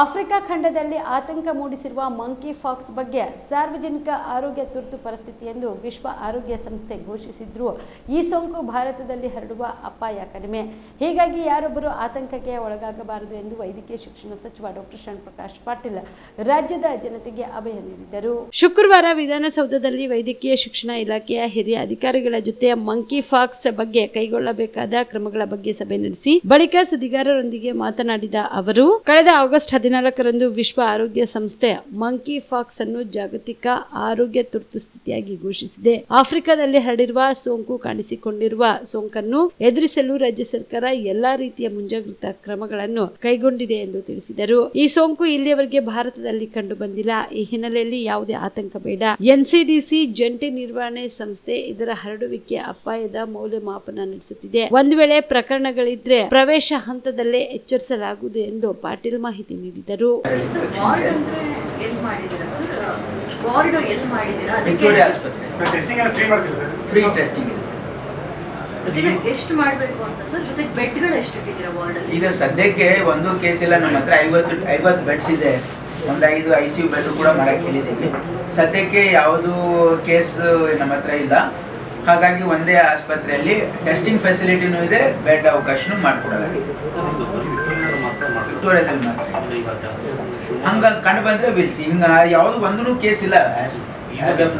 Africa ಖಂಡದಲ್ಲಿ ಆತಂಕ ಮೂಡಿಸಿರುವ monkey fox ಬಗ್ಗೆ ಸಾರ್ವಜನಿಕ ಆರೋಗ್ಯ ತುರ್ತು ಪರಿಸ್ಥಿತಿ ಎಂದು ವಿಶ್ವ ಆರೋಗ್ಯ ಸಂಸ್ಥೆ ಘೋಷಿಸಿದ್ರು. ಈ ಸೋಂಕು ಭಾರತದಲ್ಲಿ ಹರಡುವ ಅಪಾಯ ಕಡಿಮೆ. ಹೀಗಾಗಿ ಯಾರೊಬ್ಬರು ಆತಂಕಕ್ಕೆ ಒಳಗಾಗಬಾರದು ಎಂದು ವೈದ್ಯಕೀಯ ಶಿಕ್ಷಣ ಸಚಿವ ಡಾಕ್ಟರ್ ಶರಣಪ್ರಕಾಶ್ ಪಾಟೀಲ್ ರಾಜ್ಯದ ಜನತೆಗೆ ಅಭಯ ನೀಡಿದರು. ಶುಕ್ರವಾರ ವಿಧಾನಸೌಧದಲ್ಲಿ ವೈದ್ಯಕೀಯ ಶಿಕ್ಷಣ ಇಲಾಖೆಯ ಹಿರಿಯ ಅಧಿಕಾರಿಗಳ ಜೊತೆ ಮಂಕಿ ಫಾಕ್ಸ್ ಬಗ್ಗೆ ಕೈಗೊಳ್ಳಬೇಕಾದ ಕ್ರಮಗಳ ಬಗ್ಗೆ ಸಭೆ ನಡೆಸಿ ಬಳಿಕ ಸುದ್ದಿಗಾರರೊಂದಿಗೆ ಮಾತನಾಡಿದ ಅವರು, ಕಳೆದ ಆಗಸ್ಟ್ ಹದಿನಾಲ್ಕರಂದು ವಿಶ್ವ ಆರೋಗ್ಯ ಸಂಸ್ಥೆ ಮಂಕಿ ಫಾಕ್ಸ್ ಅನ್ನು ಜಾಗತಿಕ ಆರೋಗ್ಯ ತುರ್ತು ಸ್ಥಿತಿಯಾಗಿ ಘೋಷಿಸಿದೆ. ಆಫ್ರಿಕಾದಲ್ಲಿ ಹರಡಿರುವ ಸೋಂಕು ಕಾಣಿಸಿಕೊಂಡಿರುವ ಸೋಂಕನ್ನು ಎದುರಿಸಲು ರಾಜ್ಯ ಸರ್ಕಾರ ಎಲ್ಲಾ ರೀತಿಯ ಮುಂಜಾಗ್ರತಾ ಕ್ರಮಗಳನ್ನು ಕೈಗೊಂಡಿದೆ ಎಂದು ತಿಳಿಸಿದರು. ಈ ಸೋಂಕು ಇಲ್ಲಿಯವರೆಗೆ ಭಾರತದಲ್ಲಿ ಕಂಡು ಬಂದಿಲ್ಲ ಈ ಹಿನ್ನೆಲೆಯಲ್ಲಿ ಯಾವುದೇ ಆತಂಕ ಬೇಡ. ಎನ್ಸಿಡಿಸಿ ಜಂಟಿ ನಿರ್ವಹಣೆ ಸಂಸ್ಥೆ ಇದರ ಹರಡುವಿಕೆ ಅಪಾಯದ ಮೌಲ್ಯಮಾಪನ ನಡೆಸುತ್ತಿದೆ. ಒಂದು ವೇಳೆ ಪ್ರಕರಣಗಳಿದ್ರೆ ಪ್ರವೇಶ ಹಂತದಲ್ಲೇ ಎಚ್ಚರಿಸಲಾಗುವುದು ಎಂದು ಪಾಟೀಲ್ ಮಾಹಿತಿ ನೀಡಿದರು. ಸರ್ ವಾರ್ಡ್ ಅಂದ್ರೆ ಎಲ್ಲಿ ಮಾಡಿದ್ದೀರಾ ಸರ್? ವಾರ್ಡ್ ಎಲ್ಲಿ ಮಾಡಿದ್ದೀರಾ? ಅದಕ್ಕೆ ಆಸ್ಪತ್ರೆ. ಸರ್ ಟೆಸ್ಟಿಂಗ್ ಎಲ್ಲ ಫ್ರೀ ಮಾಡ್ತೀವಿ ಸರ್? ಫ್ರೀ ಟೆಸ್ಟಿಂಗ್ ಇದೆ. ಅದಕ್ಕೆ ಎಷ್ಟು ಮಾಡಬೇಕು ಅಂತ? ಸರ್ ಜೊತೆಗೆ ಬೆಡ್ಗಳು ಎಷ್ಟು ಇಟ್ಟಿದ್ದೀರಾ ವಾರ್ಡ್ ಅಲ್ಲಿ ಈಗ ಸದ್ಯಕ್ಕೆ ಒಂದು ಕೇಸ್ ಇಲ್ಲ ನಮ್ಮ ಹತ್ರ ಐವತ್ತು ಐವತ್ತು ಬೆಡ್ಸ್ ಇದೆ. ಒಂದು ಐದು ಐ ಸಿ ಯು ಬೆಡ್ ಕೂಡ ಮಾಡಕ್ಕೆ ಹೇಳಿದ್ದೀವಿ. ಸದ್ಯಕ್ಕೆ ಯಾವುದು ಕೇಸ್ ನಮ್ಮ ಹತ್ರ ಇಲ್ಲ. ಹಾಗಾಗಿ ಒಂದೇ ಆಸ್ಪತ್ರೆಯಲ್ಲಿ ಟೆಸ್ಟಿಂಗ್ ಫೆಸಿಲಿಟಿನೂ ಇದೆ ಬೆಡ್ ಅವಕಾಶನೂ ಮಾಡಿಕೊಡಲಾಗಿದೆ. ವಿಕ್ಟೋರಿಯಾದಲ್ಲಿ ಮಾತ್ರ. ಹಂಗ ಕಂಡು ಬಂದ್ರೆ ಬಿಲ್ಸಿ ಹಿಂಗ ಯಾವ್ದು ಒಂದೂ ಕೇಸ್ ಇಲ್ಲ. ಆಸ್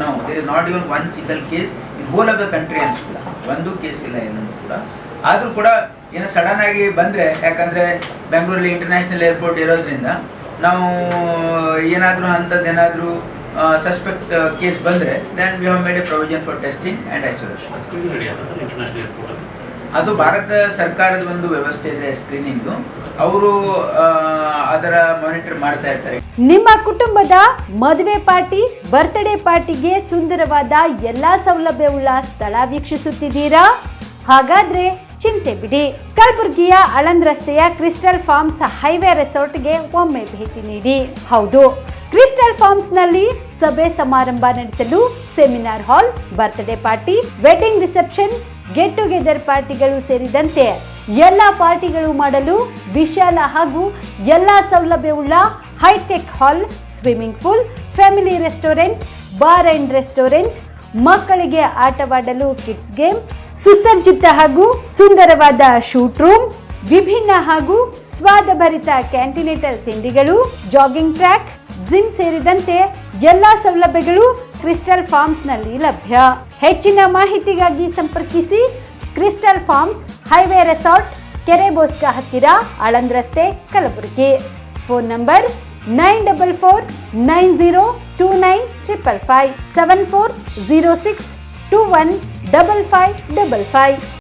ನಾವು there is not even one single case in whole of the country ಅನ್ಸಿಲ್ಲ ಒಂದು ಕೇಸ್ ಇಲ್ಲ ಏನು ಕೂಡ. ಆದ್ರೂ ಕೂಡ ಏನೋ ಸಡನ್ ಆಗಿ ಬಂದ್ರೆ, ಯಾಕಂದ್ರೆ ಬೆಂಗಳೂರಲ್ಲಿ ಇಂಟರ್ನ್ಯಾಷನಲ್ ಏರ್ಪೋರ್ಟ್ ಇರೋದ್ರಿಂದ ನಾವು ಏನಾದರೂ ಅಂಥದ್ದು ಏನಾದರೂ ಸಸ್ಪೆಕ್ಟ್ ಕೇಸ್ ಬಂದ್ರೆ then we have made a provision for testing and isolation ಅದು ಭಾರತ ಸರ್ಕಾರದ ಒಂದು ವ್ಯವಸ್ಥೆ ಇದೆ ಸ್ಕ್ರೀನಿಂಗ್. ಅವರು ಅದರ ಮಾನಿಟರ್ ಮಾಡ್ತಾ ಇರ್ತಾರೆ. ನಿಮ್ಮ ಕುಟುಂಬದ ಮದುವೆ ಪಾರ್ಟಿ ಬರ್ತ್ಡೇ ಪಾರ್ಟಿಗೆ ಸುಂದರವಾದ ಎಲ್ಲಾ ಸೌಲಭ್ಯವುಳ್ಳ ಸ್ಥಳ ವೀಕ್ಷಿಸುತ್ತಿದ್ದೀರಾ? ಹಾಗಾದ್ರೆ ಚಿಂತೆ ಬಿಡಿ. ಕಲಬುರಗಿಯ ಅಳಂದ್ ರಸ್ತೆಯ ಕ್ರಿಸ್ಟಲ್ ಫಾರ್ಮ್ಸ್ ಹೈವೇ ರೆಸಾರ್ಟ್ಗೆ ಒಮ್ಮೆ ಭೇಟಿ ನೀಡಿ. ಹೌದು. ಕ್ರಿಸ್ಟಲ್ ಫಾರ್ಮ್ಸ್ನಲ್ಲಿ ಸಭೆ ಸಮಾರಂಭ ನಡೆಸಲು seminar hall birthday party wedding reception get together ಪಾರ್ಟಿಗಳು ಸೇರಿದಂತೆ ಎಲ್ಲ ಪಾರ್ಟಿಗಳು ಮಾಡಲು ವಿಶಾಲ ಹಾಗೂ ಎಲ್ಲ ಸೌಲಭ್ಯವುಳ್ಳ hi tech hall, swimming pool, family restaurant, bar and restaurant, ಮಕ್ಕಳಿಗೆ ಆಟವಾಡಲು ಕಿಡ್ಸ್ ಗೇಮ್, ಸುಸಜ್ಜಿತ ಹಾಗೂ ಸುಂದರವಾದ ಶೂಟ್ ರೂಮ್, ವಿಭಿನ್ನ ಹಾಗೂ ಸ್ವಾದಭರಿತ ಕ್ಯಾಂಟಿನೇಟರ್ ತಿಂಡಿಗಳು, ಜಾಗಿಂಗ್ ಟ್ರ್ಯಾಕ್, ಜಿಮ್ ಸೇರಿದಂತೆ ಎಲ್ಲ ಸೌಲಭ್ಯಗಳು ಕ್ರಿಸ್ಟಲ್ ಫಾರ್ಮ್ಸ್ನಲ್ಲಿ ಲಭ್ಯ. ಹೆಚ್ಚಿನ ಮಾಹಿತಿಗಾಗಿ ಸಂಪರ್ಕಿಸಿ ಕ್ರಿಸ್ಟಲ್ ಫಾರ್ಮ್ಸ್ ಹೈವೇ ರೆಸಾರ್ಟ್ ಕೆರೆ ಬೋಸ್ಕ ಹತ್ತಿರ, ಆಳಂದ್ ರಸ್ತೆ, Kalaburagi. Phone number nine double four nine zero two nine triple five seven four zero six two one double five double five